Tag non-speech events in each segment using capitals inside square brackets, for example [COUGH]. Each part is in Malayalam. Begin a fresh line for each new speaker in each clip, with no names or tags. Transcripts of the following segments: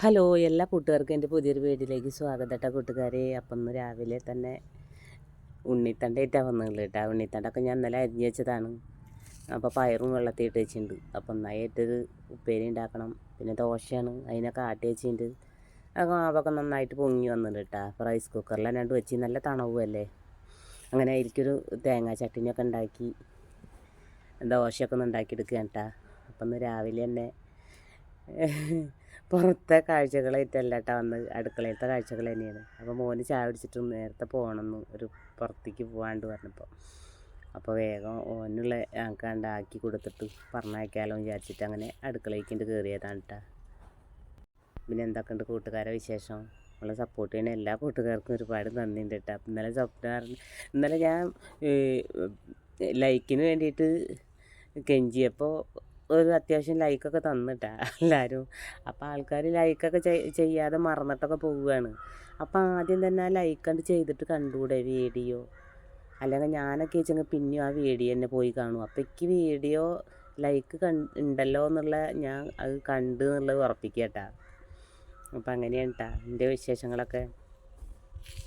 ഹലോ എല്ലാ കൂട്ടുകാർക്കും എന്റെ പുതിയൊരു വീട്ടിലേക്ക് സ്വാഗതം കേട്ടോ കൂട്ടുകാരെ. അപ്പം രാവിലെ തന്നെ ഉണ്ണിത്തണ്ടായിട്ടാണ് വന്നത് കേട്ടോ. ഉണ്ണിത്തണ്ടൊക്കെ ഞാൻ ഇന്നലെ അരിഞ്ഞ് വെച്ചതാണ്. അപ്പോൾ പയറും വെള്ളത്തിൽ ഇട്ട് വെച്ചിട്ടുണ്ട്. അപ്പം നന്നായിട്ടൊരു ഉപ്പേരി ഉണ്ടാക്കണം. പിന്നെ ദോശയാണ് അതിനൊക്കെ ആട്ടി വെച്ചിട്ടുണ്ട്. അപ്പം അതൊക്കെ നന്നായിട്ട് പൊങ്ങി വന്നിട്ടുണ്ട് കേട്ടോ. അപ്പോൾ റൈസ് കുക്കറിൽ രണ്ട് വെച്ച് നല്ല തണവുമല്ലേ അങ്ങനെ അതിലേക്കൊരു തേങ്ങാ ചട്ടിനിയൊക്കെ ഉണ്ടാക്കി ദോശയൊക്കെ ഒന്ന് ഉണ്ടാക്കിയെടുക്കുക കേട്ടോ. അപ്പം രാവിലെ തന്നെ പുറത്തെ കാഴ്ചകളായിട്ടല്ല കേട്ടോ വന്ന് അടുക്കളയിലത്തെ കാഴ്ചകൾ തന്നെയാണ്. അപ്പോൾ മോന് ചായ പിടിച്ചിട്ട് നേരത്തെ പോകണമെന്ന് ഒരു പുറത്തേക്ക് പോകാണ്ട് പറഞ്ഞപ്പോൾ അപ്പോൾ വേഗം ഓനുള്ള ഞങ്ങൾക്ക് ആക്കി കൊടുത്തിട്ട് പറഞ്ഞയക്കാലോ വിചാരിച്ചിട്ട് അങ്ങനെ അടുക്കളയ്ക്ക് കയറിയതാണ് കേട്ടോ പിന്നെ എന്തൊക്കെയുണ്ട് കൂട്ടുകാരെ വിശേഷം? നമ്മളെ സപ്പോർട്ട് ചെയ്യുന്ന എല്ലാ കൂട്ടുകാർക്കും ഒരുപാട് നന്ദിയുണ്ട് കേട്ടോ അപ്പം ഇന്നലെ സ്വപ്ന ഇന്നലെ ഞാൻ ലൈക്കിന് വേണ്ടിയിട്ട് കെഞ്ചിയപ്പോൾ ഒരു അത്യാവശ്യം ലൈക്കൊക്കെ തന്നിട്ടാ [LAUGHS] എല്ലാവരും അപ്പോൾ ആൾക്കാർ ലൈക്കൊക്കെ ചെയ്യാതെ മറന്നിട്ടൊക്കെ പോവുകയാണ്. അപ്പോൾ ആദ്യം തന്നെ ആ ലൈക്ക് കണ്ട് ചെയ്തിട്ട് കണ്ടുകൂടെ വീഡിയോ അല്ലെങ്കിൽ ഞാനൊക്കെ വെച്ചെങ്കിൽ പിന്നെയും ആ വീഡിയോ തന്നെ പോയി കാണും. അപ്പോൾ എനിക്ക് വീഡിയോ ലൈക്ക് കൺ ഉണ്ടല്ലോ എന്നുള്ള ഞാൻ അത് കണ്ട് എന്നുള്ളത് ഉറപ്പിക്കുക കേട്ടാ അപ്പം അങ്ങനെയാണ് കേട്ടാ എന്റെ വിശേഷങ്ങളൊക്കെ.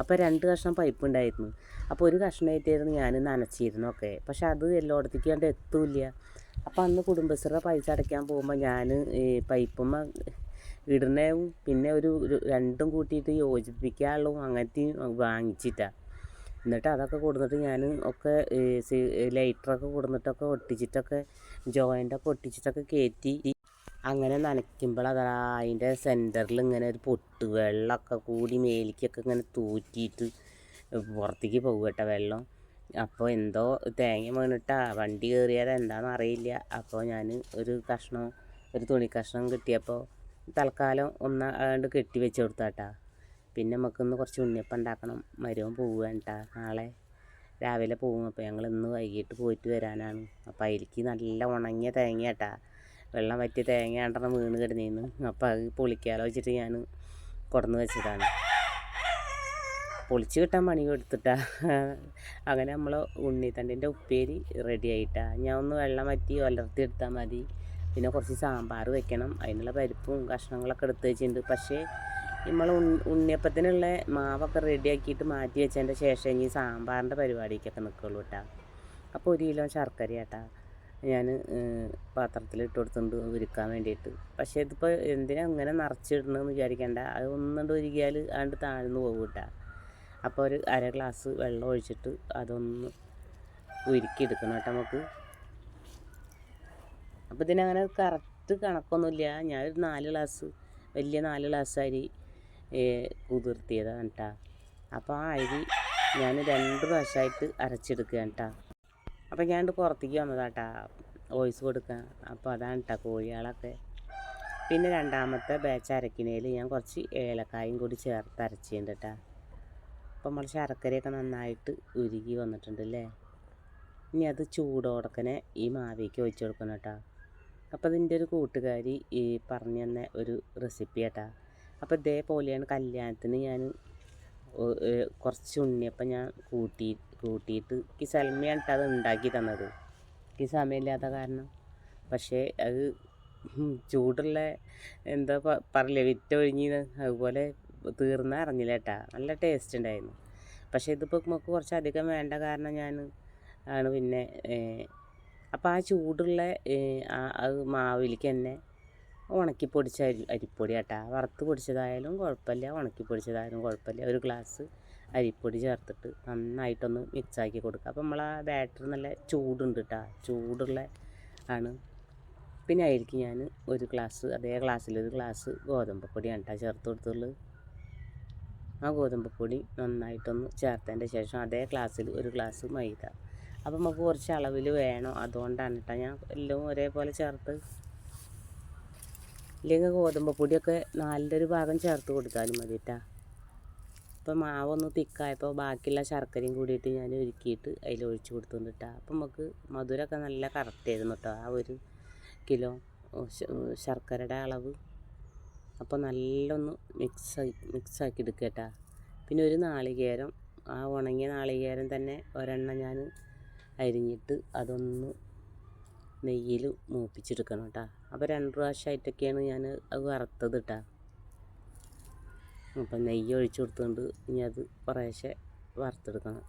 അപ്പോൾ രണ്ട് കഷ്ണം പൈപ്പ് ഉണ്ടായിരുന്നു അപ്പോൾ ഒരു കഷ്ണമായിട്ടായിരുന്നു ഞാൻ നനച്ചിരുന്നു ഒക്കെ പക്ഷെ അത് എല്ലായിടത്തേക്ക് കണ്ട് എത്തൂല്ല. അപ്പം അന്ന് കുടുംബശ്രീ പൈസ അടയ്ക്കാൻ പോകുമ്പോൾ ഞാൻ ഈ പൈപ്പും ഇടുന്നതും പിന്നെ ഒരു രണ്ടും കൂട്ടിയിട്ട് യോജിപ്പിക്കാനുള്ളതും അങ്ങനത്തെയും വാങ്ങിച്ചിട്ടാണ് എന്നിട്ട് അതൊക്കെ കൊടുത്തിട്ട് ഞാൻ ഒക്കെ ലൈറ്ററൊക്കെ കൊടുത്തിട്ടൊക്കെ ഒട്ടിച്ചിട്ടൊക്കെ ജോയിന്റൊക്കെ ഒട്ടിച്ചിട്ടൊക്കെ കയറ്റി അങ്ങനെ നനയ്ക്കുമ്പോൾ അതാ അതിന്റെ സെന്ററിൽ ഇങ്ങനെ ഒരു പൊട്ട് വെള്ളമൊക്കെ കൂടി മേലിക്കൊക്കെ ഇങ്ങനെ തൂറ്റിയിട്ട് പുറത്തേക്ക് പോകും കേട്ടോ വെള്ളം. അപ്പോൾ എന്തോ തേങ്ങ വീണിട്ടാ വണ്ടി കയറിയത് എന്താണെന്ന് അറിയില്ല. അപ്പോൾ ഞാൻ ഒരു കഷ്ണം ഒരു തുണി കഷ്ണം കിട്ടിയപ്പോൾ തൽക്കാലം ഒന്ന് അതുകൊണ്ട് കെട്ടി വെച്ച് കൊടുത്താട്ടാ. പിന്നെ നമുക്കൊന്ന് കുറച്ച് ഉണ്ണിയപ്പം ഉണ്ടാക്കണം മരുവൻ പോവുകയാണ് നാളെ രാവിലെ പോകും അപ്പോൾ ഞങ്ങൾ ഇന്ന് വൈകിട്ട് പോയിട്ട് വരാനാണ്. അപ്പോൾ അതിലേക്ക് നല്ല ഉണങ്ങിയ തേങ്ങ കേട്ടാ വെള്ളം പറ്റിയ തേങ്ങ ഉണ്ടെന്ന് വീണ് കിടന്നിരുന്നു അപ്പോൾ അത് പൊളിക്കാലോ വെച്ചിട്ട് ഞാൻ കൊടുന്ന് വെച്ചതാണ്. പൊളിച്ച് കിട്ടാൻ പണി കൊടുത്തിട്ടാ. അങ്ങനെ നമ്മൾ ഉണ്ണിത്തണ്ടിന്റെ ഉപ്പേരി റെഡി ആയിട്ടാ. ഞാൻ ഒന്ന് വെള്ളം വറ്റി ഒലർത്തി എടുത്താൽ മതി. പിന്നെ കുറച്ച് സാമ്പാർ വെക്കണം. അതിനുള്ള പരിപ്പും കഷ്ണങ്ങളൊക്കെ എടുത്ത് വെച്ചിട്ടുണ്ട്. പക്ഷേ നമ്മൾ ഉണ്ണിയപ്പത്തിനുള്ള മാവൊക്കെ റെഡിയാക്കിയിട്ട് മാറ്റി വെച്ചതിന്റെ ശേഷം ഇനി സാമ്പാറിന്റെ പരിപാടിക്കൊക്കെ നിൽക്കുള്ളൂ കേട്ടോ അപ്പോൾ ഒരു കിലോ ശർക്കര കേട്ടാ ഞാൻ പാത്രത്തിൽ ഇട്ട് കൊടുത്തുണ്ട് ഉരുക്കാൻ വേണ്ടിയിട്ട്. പക്ഷേ ഇതിപ്പോൾ എന്തിനാ ഇങ്ങനെ നിറച്ചിടണമെന്ന് വിചാരിക്കേണ്ട. അത് ഒന്നുകൊണ്ട് ഒരുക്കിയാൽ ആണ്ട് താഴ്ന്നു പോകും കേട്ടോ അപ്പോൾ ഒരു അര ഗ്ലാസ് വെള്ളം ഒഴിച്ചിട്ട് അതൊന്ന് ഉരുക്കിയെടുക്കണം കേട്ടോ നമുക്ക്. അപ്പോൾ ഇതിനങ്ങനെ കറക്റ്റ് കണക്കൊന്നുമില്ല. ഞാൻ ഒരു നാല് ഗ്ലാസ് വലിയ നാല് ഗ്ലാസ് അരി കുതിർത്തിയതാണ് കേട്ടോ. അപ്പോൾ ആ അരി ഞാൻ രണ്ട് പ്രാവശ്യമായിട്ട് അരച്ചെടുക്കുകയാണ് കേട്ടോ. അപ്പോൾ ഞാൻ പുറത്തേക്ക് വന്നതാട്ടാ വോയിസ് കൊടുക്കാൻ. അപ്പോൾ അതാണ് കേട്ടോ കോഴികളൊക്കെ. പിന്നെ രണ്ടാമത്തെ ബാച്ച് അരക്കിനേൽ ഞാൻ കുറച്ച് ഏലക്കായും കൂടി ചേർത്ത് അരച്ചിട്ടുണ്ട് കേട്ടോ. അപ്പം നമ്മൾ ശർക്കരയൊക്കെ നന്നായിട്ട് ഉരുകി വന്നിട്ടുണ്ട് അല്ലേ ഇനി അത് ചൂടോടക്കനെ ഈ മാവിക്ക് ഒഴിച്ചു കൊടുക്കണം കേട്ടോ. അപ്പോൾ അതിന്റെ ഒരു കൂട്ടുകാരി ഈ പറഞ്ഞു തന്ന ഒരു റെസിപ്പി കേട്ടാ അപ്പോൾ ഇതേപോലെയാണ് കല്യാണത്തിന് ഞാൻ കുറച്ച് ഉണ്ണിയപ്പം ഞാൻ കൂട്ടി കൂട്ടിയിട്ട് ഈ സൽമയാണ് അത് ഉണ്ടാക്കി തന്നത്. ഈ സമയമില്ലാത്ത കാരണം. പക്ഷേ അത് ചൂടുള്ള എന്താ പറയില്ലേ വിറ്റൊഴിഞ്ഞ് അതുപോലെ തീർന്നാൽ അറിഞ്ഞില്ല കേട്ടാ. നല്ല ടേസ്റ്റ് ഉണ്ടായിരുന്നു പക്ഷേ ഇതിപ്പോൾ നമുക്ക് കുറച്ചധികം വേണ്ട കാരണം ഞാൻ ആണ് പിന്നെ അപ്പോൾ ആ ചൂടുള്ള അത് മാവിലേക്ക് തന്നെ ഉണക്കി പൊടിച്ച അരി അരിപ്പൊടി കേട്ടാ വറുത്ത് പൊടിച്ചതായാലും കുഴപ്പമില്ല. ഉണക്കി പൊടിച്ചതായാലും കുഴപ്പമില്ല. ഒരു ഗ്ലാസ് അരിപ്പൊടി ചേർത്തിട്ട് നന്നായിട്ടൊന്ന് മിക്സാക്കി കൊടുക്കുക. അപ്പോൾ നമ്മൾ ആ ബാറ്റർ നല്ല ചൂടുണ്ട് കേട്ടോ ചൂടുള്ള ആണ്. പിന്നെ അതിലേക്ക് ഞാൻ ഒരു ഗ്ലാസ് അതേ ഗ്ലാസ്സിൽ ഒരു ഗ്ലാസ് ഗോതമ്പ് പൊടിയാണ് കേട്ടോ ചേർത്ത് കൊടുത്തുള്ളൂ ആ ഗോതമ്പ് പൊടി നന്നായിട്ടൊന്ന് ചേർത്തതിന്റെ ശേഷം അതേ ഗ്ലാസ്സിൽ ഒരു ഗ്ലാസ് മൈദ. അപ്പം നമുക്ക് കുറച്ച് അളവിൽ വേണം. അതുകൊണ്ടാണ് കേട്ടോ ഞാൻ എല്ലാം ഒരേപോലെ ചേർത്ത്. ഇല്ലെങ്കിൽ ഗോതമ്പ് പൊടിയൊക്കെ നാലിന്റെ ഒരു ഭാഗം ചേർത്ത് കൊടുത്താലും മതി കേട്ടോ അപ്പം മാവൊന്ന് തിക്കായപ്പോൾ ബാക്കിയുള്ള ശർക്കരയും കൂടിയിട്ട് ഞാൻ ഒരുക്കിയിട്ട് അതിൽ ഒഴിച്ച് കൊടുത്തുകൊണ്ട് കേട്ടോ അപ്പം നമുക്ക് മധുരമൊക്കെ നല്ല കറക്റ്റ് കറക്റ്റായിരുന്നു കേട്ടോ ആ ഒരു കിലോ ശർക്കരയുടെ അളവ്. അപ്പോൾ നല്ലൊന്ന് മിക്സ് മിക്സാക്കി എടുക്കുക കേട്ടോ. പിന്നെ ഒരു നാളികേരം ആ ഉണങ്ങിയ നാളികേരം തന്നെ ഒരെണ്ണം ഞാൻ അരിഞ്ഞിട്ട് അതൊന്ന് നെയ്യിൽ മൂപ്പിച്ചെടുക്കണം കേട്ടോ. അപ്പോൾ രണ്ട് പ്രാവശ്യമായിട്ടൊക്കെയാണ് ഞാൻ അത് വറുത്തത് കേട്ടോ. അപ്പം നെയ്യ് ഒഴിച്ചു കൊടുത്തുകൊണ്ട് ഇനി അത് കുറേശ്ശെ വറുത്തെടുക്കണം.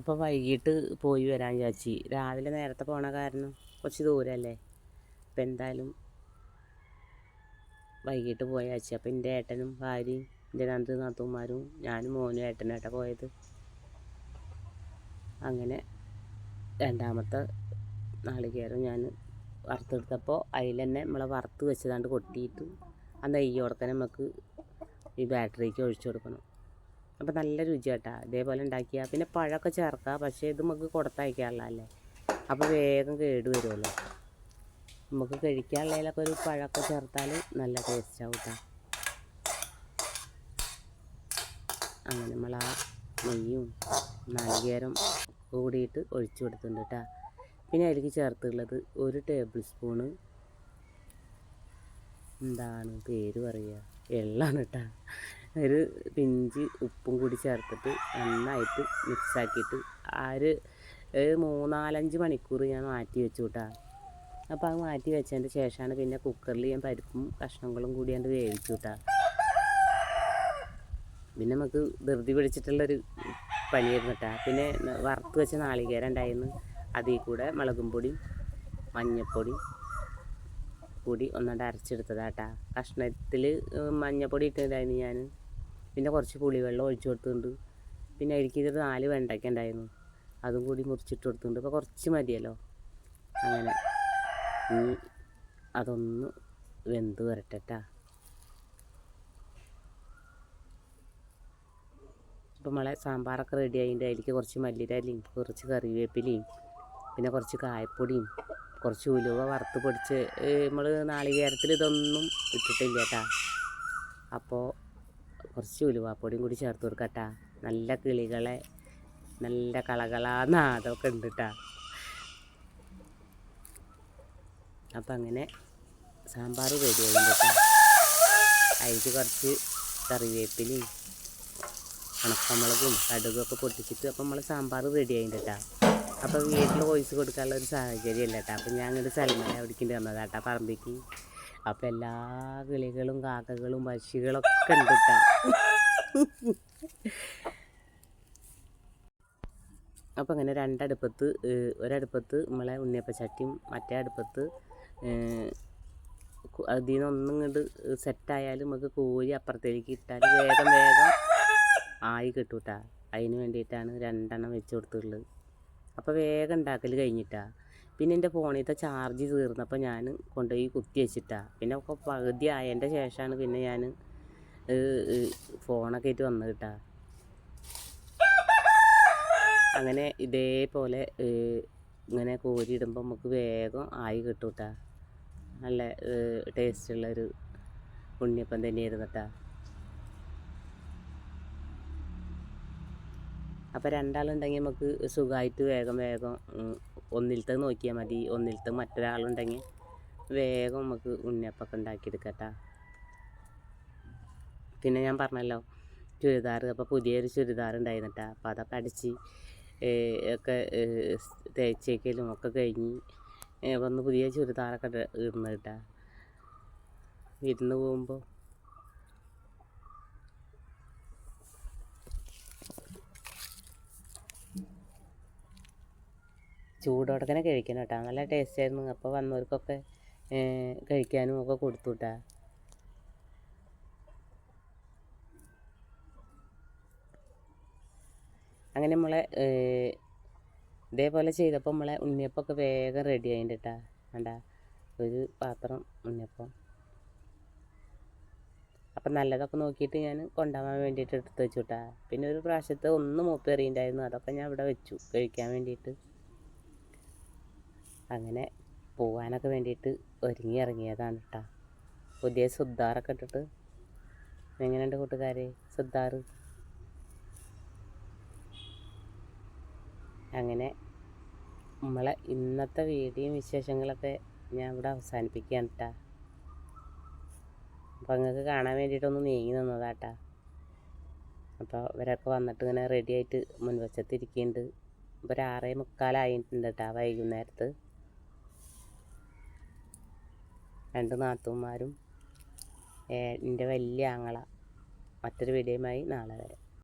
അപ്പോൾ വൈകിട്ട് പോയി വരാൻ വിചാരിച്ചു. രാവിലെ നേരത്തെ പോണ കാരണം കുറച്ച് ദൂരമല്ലേ അപ്പം എന്തായാലും വൈകിട്ട് പോയ ചാച്ചി അപ്പം എന്റെ ഏട്ടനും ഭാര്യയും എന്റെ രണ്ട് നാത്തൂമാരും ഞാനും മോനും ഏട്ടനേട്ട പോയത്. അങ്ങനെ രണ്ടാമത്തെ നാളികേരം ഞാൻ വറുത്തെടുത്തപ്പോൾ അതിൽ തന്നെ നമ്മളെ വറുത്ത് വെച്ചതാണ്ട് കൊട്ടിയിട്ട് ആ നെയ്യോടെ തന്നെ നമുക്ക് ഈ ബാറ്ററിക്ക് ഒഴിച്ചു കൊടുക്കണം. അപ്പോൾ നല്ല രുചിയാട്ടാ. ഇതേപോലെ ഉണ്ടാക്കിയാൽ പിന്നെ പഴമൊക്കെ ചേർക്കുക പക്ഷേ ഇത് നമുക്ക് കൊടുത്തയക്കാനുള്ളതല്ലേ അപ്പോൾ വേഗം കേട് വരുമല്ലോ നമുക്ക് കഴിക്കാനുള്ളതിലൊക്കെ ഒരു പഴമൊക്കെ ചേർത്താൽ നല്ല ടേസ്റ്റ് ആവും അങ്ങനെ നമ്മൾ ആ നെയ്യും നാളികേരം കൂടിയിട്ട് ഒഴിച്ചു കൊടുത്തിട്ടുണ്ട് കേട്ടോ പിന്നെ അതിലേക്ക് ചേർത്തുള്ളത് ഒരു ടേബിൾ സ്പൂണ് എന്താണ് പേര് പറയുക എള്ളാണ് കേട്ടോ ഒരു പിഞ്ച് ഉപ്പും കൂടി ചേർത്തിട്ട് നന്നായിട്ട് മിക്സാക്കിയിട്ട് ആ ഒരു മൂന്നാലഞ്ച് മണിക്കൂർ ഞാൻ മാറ്റി വെച്ചു കേട്ടോ അപ്പോൾ അത് മാറ്റി വെച്ചതിന് ശേഷമാണ് പിന്നെ കുക്കറിൽ ഞാൻ പരിപ്പും കഷ്ണങ്ങളും കൂടി കണ്ട് വേവിച്ചു കേട്ടോ പിന്നെ നമുക്ക് ധൃതി പിടിച്ചിട്ടുള്ളൊരു പനിയായിരുന്നു കേട്ടോ പിന്നെ വറുത്ത് വെച്ച നാളികേരം ഉണ്ടായിരുന്നു. അതിൽ കൂടെ മുളകും പൊടി മഞ്ഞൾപ്പൊടി കൂടി ഒന്നുകൊണ്ട് അരച്ചെടുത്തതാട്ടാ കഷ്ണത്തിൽ മഞ്ഞൾപ്പൊടി ഇട്ടതായിരുന്നു ഞാൻ പിന്നെ കുറച്ച് പുളിവെള്ളം ഒഴിച്ചു കൊടുത്തിട്ടുണ്ട്. പിന്നെ അതിലേക്ക് ഇതൊരു നാല് വെണ്ടയ്ക്ക ഉണ്ടായിരുന്നു. അതും കൂടി മുറിച്ചിട്ട് കൊടുത്തിട്ടുണ്ട്. ഇപ്പോൾ കുറച്ച് മതിയല്ലോ. അങ്ങനെ. ഇനി അതൊന്ന് വെന്ത് വരട്ടെട്ടാ ഇപ്പം നമ്മളെ സാമ്പാറൊക്കെ റെഡി ആയതിന്റെ അതിലേക്ക് കുറച്ച് മല്ലിരലയും കുറച്ച് കറിവേപ്പിലയും പിന്നെ കുറച്ച് കായപ്പൊടിയും കുറച്ച് ഉലുവ വറുത്ത് പൊടിച്ച് നമ്മൾ നാളികേരത്തിൽ ഇതൊന്നും ഇട്ടിട്ടില്ല കേട്ടാ അപ്പോൾ കുറച്ച് ഉലുവാപ്പൊടിയും കൂടി ചേർത്ത് കൊടുക്കട്ടാ. നല്ല കിളികളെ നല്ല കളകളാന്നാതൊക്കെ ഉണ്ട് കേട്ടാ അപ്പം അങ്ങനെ സാമ്പാർ റെഡി ആയിട്ട് അതിന് കുറച്ച് കറിവേപ്പിലയും ഉണക്കമുളകും കടുകൊക്കെ പൊട്ടിച്ചിട്ട് അപ്പം നമ്മൾ സാമ്പാർ റെഡി ആയിട്ടാ അപ്പോൾ വീട്ടിൽ വോയിസ് കൊടുക്കാനുള്ള ഒരു സാഹചര്യം ഇല്ല കേട്ടോ അപ്പം ഞാൻ അങ്ങോട്ട് സൽമല അവിടേക്ക് വന്നതാട്ടാ പറമ്പിക്ക്. അപ്പം എല്ലാ കിളികളും കാക്കകളും പക്ഷികളൊക്കെ ഉണ്ട് കേട്ടോ അപ്പോൾ അങ്ങനെ രണ്ടടുപ്പത്ത് ഒരടുപ്പത്ത് നമ്മളെ ഉണ്ണിയപ്പച്ചട്ടിയും മറ്റേ അടുപ്പത്ത് അതിൽ നിന്ന് ഒന്നും ഇങ്ങോട്ട് സെറ്റായാലും നമുക്ക് കോരി അപ്പുറത്തേക്ക് ഇട്ടാൽ വേഗം വേഗം ആയി കിട്ടൂട്ടാ കേട്ടോ അതിന് വേണ്ടിയിട്ടാണ് രണ്ടെണ്ണം വെച്ച് കൊടുത്തിട്ടുള്ളത് അപ്പോൾ വേഗം ഉണ്ടാക്കൽ കഴിഞ്ഞിട്ടാ. പിന്നെ എന്റെ ഫോണിലത്തെ ചാർജ് തീർന്നപ്പോൾ ഞാൻ കൊണ്ടുപോയി കുത്തി വെച്ചിട്ടാണ് പിന്നെ ഒക്കെ പകുതി ആയതിന്റെ ശേഷമാണ് പിന്നെ ഞാൻ ഫോണൊക്കെ ആയിട്ട് വന്നത് കേട്ടാ അങ്ങനെ ഇതേപോലെ ഇങ്ങനെ കോരിയിടുമ്പോൾ നമുക്ക് വേഗം ആയി കിട്ടും കേട്ടാ നല്ല ടേസ്റ്റുള്ളൊരു ഉണ്ണിയപ്പം തന്നെയായിരുന്നു കേട്ടാ അപ്പോൾ രണ്ടാളുണ്ടെങ്കിൽ നമുക്ക് സുഖമായിട്ട് വേഗം വേഗം ഒന്നിലത്തെ നോക്കിയാൽ മതി ഒന്നിലത്തെ മറ്റൊരാളുണ്ടെങ്കിൽ വേഗം നമുക്ക് ഉണ്ണിയപ്പൊക്കെ ഉണ്ടാക്കിയെടുക്കട്ടാ. പിന്നെ ഞാൻ പറഞ്ഞല്ലോ ചുരിദാർ അപ്പോൾ പുതിയൊരു ചുരിദാർ ഉണ്ടായിരുന്നിട്ടാ. അപ്പോൾ അതൊക്കെ അടിച്ച് ഒക്കെ തേച്ചേക്കലും ഒക്കെ കഴിഞ്ഞ് വന്ന് പുതിയ ചുരിദാറൊക്കെ ഇടുന്നിട്ടാ ഇരുന്ന് പോകുമ്പോൾ ചൂടോടെ തന്നെ കഴിക്കണം കേട്ടോ. നല്ല ടേസ്റ്റ് ആയിരുന്നു അപ്പോൾ വന്നവർക്കൊക്കെ കഴിക്കാനും ഒക്കെ കൊടുത്തു കേട്ടാ അങ്ങനെ നമ്മളെ ഇതേപോലെ ചെയ്തപ്പോൾ നമ്മളെ ഉണ്ണിയപ്പമൊക്കെ വേഗം റെഡി ആയിട്ട് കേട്ടാ ഒരു പാത്രം ഉണ്ണിയപ്പം. അപ്പം നല്ലതൊക്കെ നോക്കിയിട്ട് ഞാൻ കൊണ്ടുപോകാൻ വേണ്ടിയിട്ട് എടുത്ത് വെച്ചു കേട്ടാ പിന്നെ ഒരു പ്രാവശ്യത്തെ ഒന്ന് മൂപ്പേറിയുണ്ടായിരുന്നു അതൊക്കെ ഞാൻ ഇവിടെ വെച്ചു. കഴിക്കാൻ വേണ്ടിയിട്ട്. അങ്ങനെ പോകാനൊക്കെ വേണ്ടിയിട്ട് ഒരുങ്ങി ഇറങ്ങിയതാണ് കേട്ടോ പുതിയ സുദ്ധാറൊക്കെ ഇട്ടിട്ട്. എങ്ങനെയുണ്ട് കൂട്ടുകാരെ? സുദ്ധാറ് അങ്ങനെ നമ്മളെ ഇന്നത്തെ വീഡിയോ വിശേഷങ്ങളൊക്കെ ഞാൻ ഇവിടെ അവസാനിപ്പിക്കുകയാണ് കേട്ടാ അപ്പോൾ നിങ്ങൾക്ക് കാണാൻ വേണ്ടിയിട്ടൊന്ന് നീങ്ങി നിന്നതാട്ടാ അപ്പോൾ ഇവരൊക്കെ വന്നിട്ട് ഇങ്ങനെ റെഡി ആയിട്ട് മുൻവശത്തിരിക്കുന്നുണ്ട് ഇപ്പോൾ ഒരു ആറേ മുക്കാലായിട്ടുണ്ട് കേട്ടോ വൈകുന്നേരത്ത്. രണ്ട് നാത്തൂന്മാരും എന്റെ വലിയ ആങ്ങള. മറ്റൊരു വീഡിയോയുമായി നാളെ വരാം.